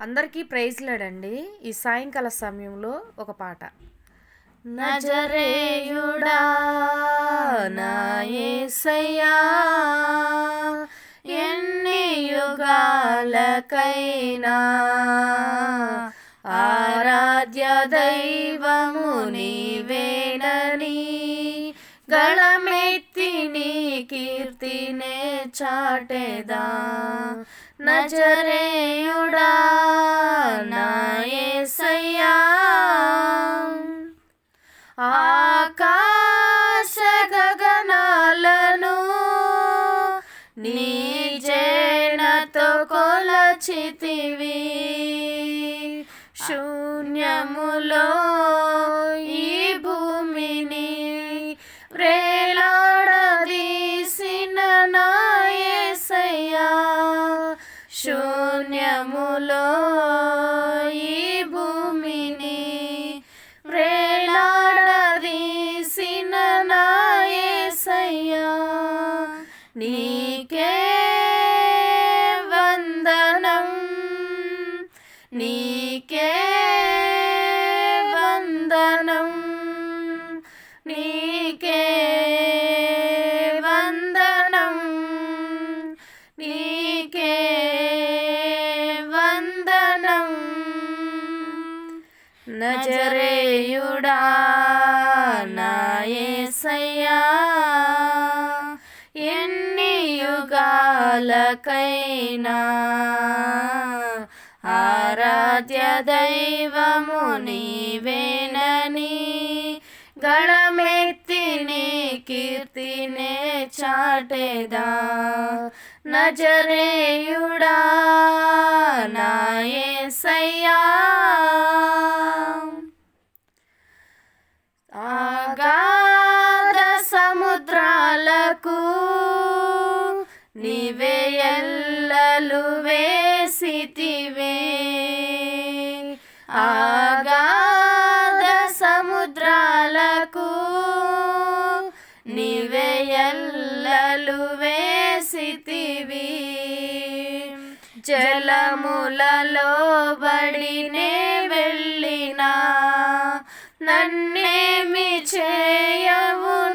అందరికీ ప్రైజ్లాడండి ఈ సాయంకాల సమయంలో ఒక పాట. నజరేయుడా నాయేసయ్యా ఎన్ని యుగాలకైనా ఆరాధ్య దైవము నీవేనని గళమెత్తి కీర్తినే చాటేదా? నజరేయుడా నాయసయ్యా ఆకాశ గగనాలను నీ జనతో కొలచితివి. శూన్యములో నీకే వందనం నీకే వందనం నీకే వందనం నీకే వందనం నజరేయుడా నా యుగాలకైనా ఆరాధ్య దైవము నీవేనని గళమెత్తి కీర్తినే చాటేదా. నజరేయుడా నా నీవే ఎల్లలు వేసితివే. ఆగాధ సముద్రాలకు నీవే ఎల్లలు వేసితివి. జలములలో బడినే వెళ్ళినా నన్నేమి చేయవు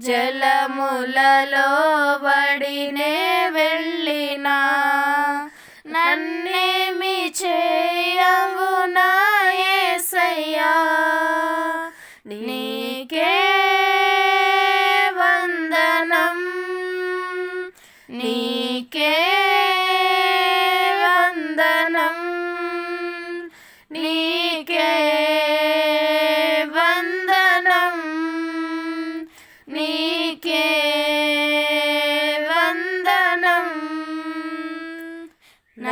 జలములలో వడినే వెళ్ళినా నన్నేమి చేయవు ఏసయ్యా. నీకే వందనం నీకే వందనం నీకే